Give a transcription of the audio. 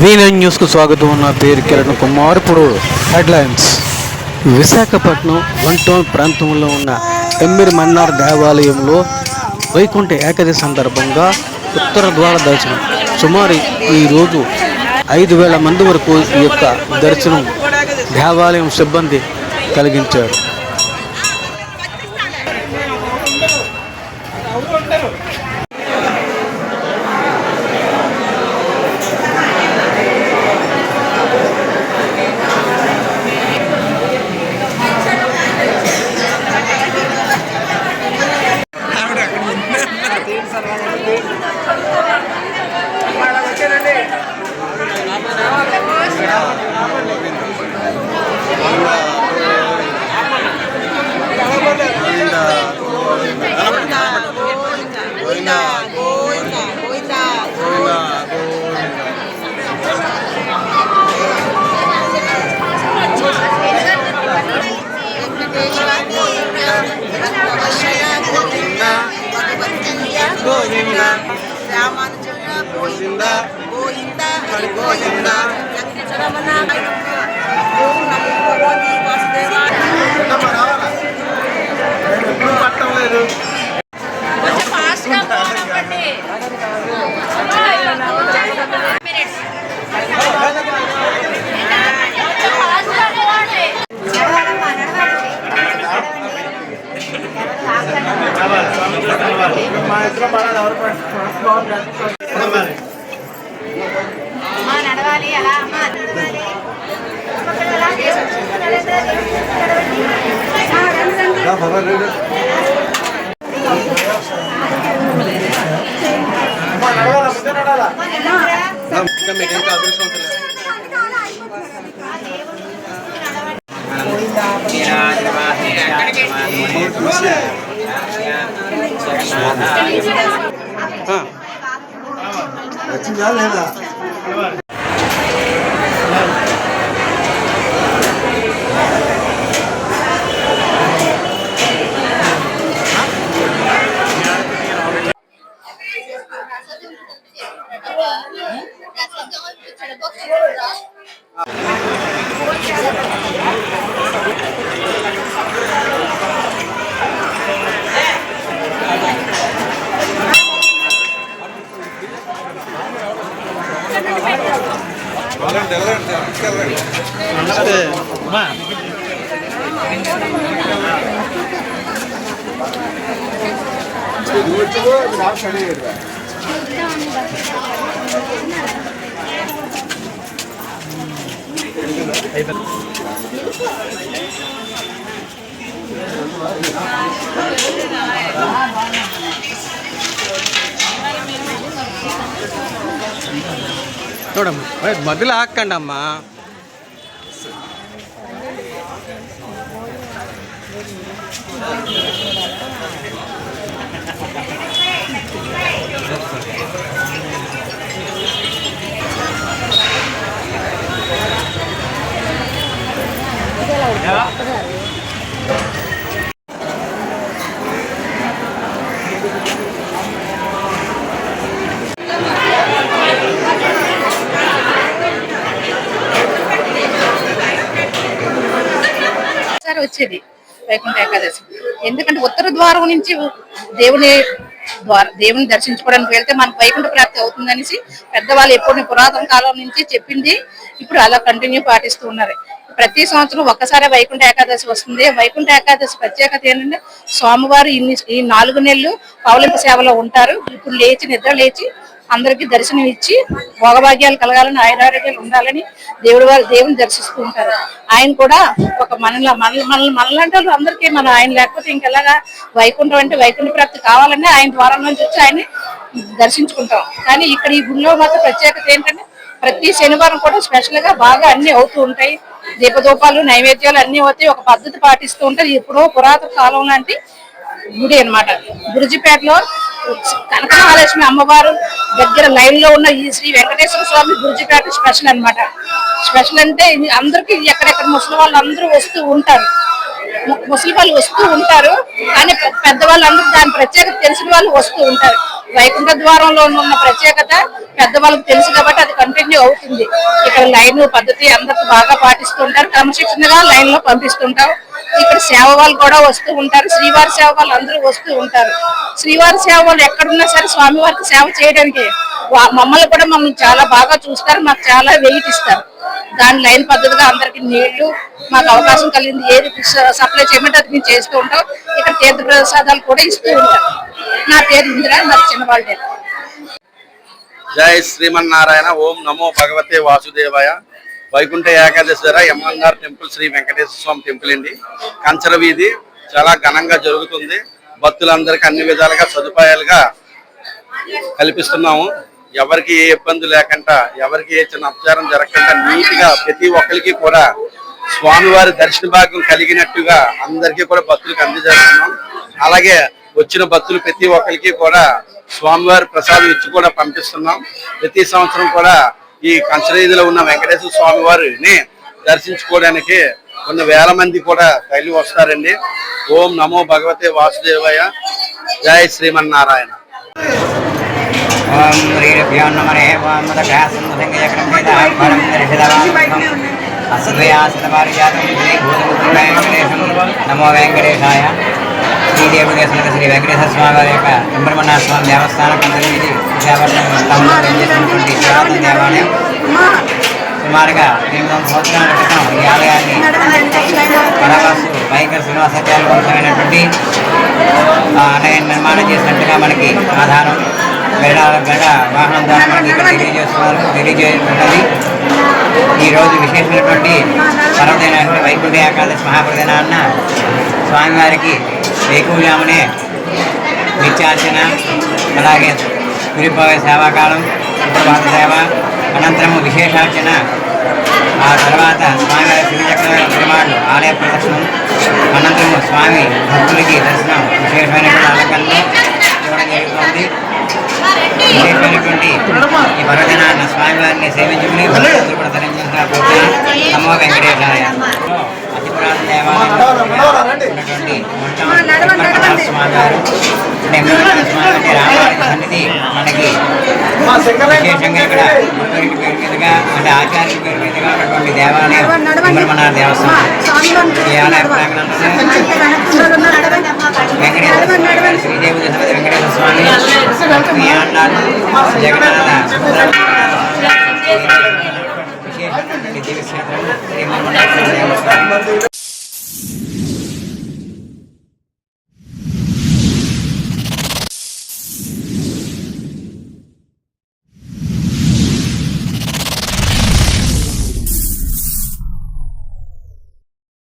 V9 న్యూస్కు స్వాగతం నా పేరు కిరణ్ కుమార్. ఇప్పుడు హెడ్లైన్స్. విశాఖపట్నం వన్ టౌన్ ప్రాంతంలో ఉన్న ఎమ్మిరి మన్నార్ దేవాలయంలో వైకుంఠ ఏకాదశి సందర్భంగా ఉత్తర ద్వార దర్శనం. సుమారు ఈరోజు ఐదు వేల మంది వరకు ఈ యొక్క దర్శనం దేవాలయం సిబ్బంది కలిగించారు. అమ్మా నడవాలి అలా అమ్మా నడవాలి. వచ్చిందా లేదా? ನೋಡಮ್ಮ ಮೊದಲು ಹಾಕ್ಕಂಡಮ್ಮ వచ్చేది వైకుంఠ ఏకాదశి. ఎందుకంటే ఉత్తర ద్వారం నుంచి దేవుని ద్వార దేవుని దర్శించుకోవడానికి వెళ్తే మనకు వైకుంఠ ప్రాప్తి అవుతుందనేసి పెద్దవాళ్ళు ఎప్పుడు పురాతన కాలం నుంచి చెప్పింది. ఇప్పుడు అలా కంటిన్యూ పాటిస్తూ ఉన్నారు. ప్రతి సంవత్సరం ఒక్కసారి వైకుంఠ ఏకాదశి వస్తుంది. వైకుంఠ ఏకాదశి ప్రత్యేకత ఏంటంటే స్వామివారు ఇన్ని ఈ నాలుగు నెలలు పౌలింప సేవలో ఉంటారు. ఇప్పుడు లేచి నిద్ర లేచి అందరికి దర్శనం ఇచ్చి భోగభాగ్యాలు కలగాలని ఆయురారోగ్యాలు ఉండాలని దేవుడు వారు దేవుని దర్శిస్తూ ఉంటారు. ఆయన కూడా ఒక మనల మన మన మనలాంటి వాళ్ళు అందరికీ మన ఆయన లేకపోతే ఇంకెలాగా వైకుంఠం అంటే వైకుంఠ ప్రాప్తి కావాలని ఆయన ద్వారం నుంచి వచ్చి ఆయన్ని దర్శించుకుంటాం. కానీ ఇక్కడ ఈ గుడిలో మాత్రం ప్రత్యేకత ఏంటంటే ప్రతి శనివారం కూడా స్పెషల్గా బాగా అన్ని అవుతూ ఉంటాయి. దీపదూపాలు నైవేద్యాలు అన్ని అవుతాయి. ఒక పద్ధతి పాటిస్తూ ఉంటారు. ఎప్పుడో పురాతన కాలం లాంటి గుడి అన్నమాట. గురుజిపేటలో కనకమహాలక్ష్మి అమ్మవారు దగ్గర లైన్లో ఉన్న ఈ శ్రీ వెంకటేశ్వర స్వామి గురుజిపేట స్పెషల్ అన్నమాట. స్పెషల్ అంటే అందరికీ ఎక్కడెక్కడ ముసలి వాళ్ళు అందరూ వస్తూ ఉంటారు. ముసలి వాళ్ళు వస్తూ ఉంటారు. కానీ పెద్దవాళ్ళందరూ పెద్దవాళ్ళు అందరూ దాని ప్రత్యేకత తెలిసిన వాళ్ళు వస్తూ ఉంటారు. వైకుంఠ ద్వారంలో ఉన్న ప్రత్యేకత పెద్దవాళ్ళకి తెలుసు కాబట్టి అది కంటిన్యూ అవుతుంది. ఇక్కడ లైన్ పద్ధతి అందరికి బాగా పాటిస్తుంటారు క్రమశిక్షణగా లైన్లో పంపిస్తుంటారు ఇక్కడ సేవ వాళ్ళు కూడా వస్తూ ఉంటారు. శ్రీవారి సేవ వాళ్ళు అందరూ వస్తూ ఉంటారు. శ్రీవారి సేవ వాళ్ళు ఎక్కడున్నా సరే స్వామివారికి సేవ చేయడానికి మమ్మల్ని కూడా మమ్మల్ని చాలా బాగా చూస్తారు. మాకు చాలా వెయిట్ ఇస్తారు. దాని లైన్ పద్ధతిగా అందరికి నీళ్ళు మాకు అవకాశం కలిగింది. ఏది సప్లై చేయమంటే అది మేము చేస్తూ ఉంటాం. ఇక్కడ తీర్థ ప్రసాదాలు కూడా ఇస్తూ ఉంటాం. నా పేరు ఇందిరా నాకు చిన్నవాళ్ళే జై శ్రీమన్నారాయణ. ఓం నమో భగవతే వాసుదేవాయ. వైకుంఠ ఏకాదశి ధర MNR temple Shri Venkateswara Swami temple అండి. కంచర వీధి చాలా ఘనంగా జరుగుతుంది. భక్తులందరికీ అన్ని విధాలుగా సదుపాయాలుగా కల్పిస్తున్నాము. ఎవరికి ఏ ఇబ్బంది లేకుండా ఎవరికి ఏ చిన్న అపచారం జరగకుండా నీట్గా ప్రతి ఒక్కరికి కూడా స్వామివారి దర్శన భాగ్యం కలిగినట్టుగా అందరికీ కూడా భక్తులకు అందజేస్తున్నాం. అలాగే వచ్చిన భక్తులు ప్రతి ఒక్కరికి కూడా స్వామివారి ప్రసాదం ఇచ్చి కూడా పంపిస్తున్నాం. ప్రతి సంవత్సరం కూడా ఈ కంచరీదిలో ఉన్న వెంకటేశ్వర స్వామి వారిని దర్శించుకోవడానికి కొన్ని వేల మంది కూడా తల్లి వస్తారండి. ఓం నమో భగవతే వాసుదేవాయ. జై శ్రీమన్నారాయణ. నమో వెంకటేశాయ. శ్రీదేవి శ్రీ వెంకటేశ్వర స్వామి వారి యొక్క బ్రహ్మనాథ స్వామి దేవస్థానం కంపెనీ విశాఖపట్నం టౌన్లో పనిచేసినటువంటి పురాతన దేవాలయం? సుమారుగా ఎనిమిది వందల సంవత్సరాల క్రితం ఈ ఆలయాన్ని పరవాసు భయంకర శ్రీనివాసాచార్య వంశమైనటువంటి ఆ ఆలయాన్ని నిర్మాణం చేసినట్టుగా మనకి ఆధారం గడ గడ వాహనం ద్వారా మనకి ఇక్కడ తెలియజేస్తున్నారు తెలియజేస్తున్నది. ఈరోజు విశేషమైనటువంటి పర్వదిన వైకుంఠ ఏకాదశి మహాప్రదినాన్న స్వామివారికి వేకువజామునే నిత్యార్చన అలాగే గురిపోయే సేవాకాలం సుప్రభాత సేవ అనంతరము విశేషార్చన ఆ తర్వాత స్వామివారి శ్రీచక్రవర్తి పెరుమాళ్ళు ఆలయ ప్రదర్శనం అనంతరము స్వామి భక్తులకి దర్శనం విశేషమైనటువంటి అలంకరణలో ఇవ్వడం జరుగుతుంది. విశేషమైనటువంటి ఈ పర్వదినాన్న స్వామివారిని సేవించుకుని భక్తులు కూడా తరించిన నమో వెంకటేశాయ. అతి పురాతన అంటే మనకి విశేషంగా ఇక్కడ పేరు మీదుగా అంటే ఆచార్య పేరు మీదుగా ఉన్నటువంటి దేవాలయం తిరుమల దేవస్థానం ఈ ఆలయ ప్రాంగణంలో శ్రీదేవి దశపతి వెంకటేశ్వర స్వామి లక్ష్మీ ఆండాలు జగన్నాథ విశేష దివ్యక్షేత్రం శ్రీ మన్మనాథ స్వామి దేవస్థానం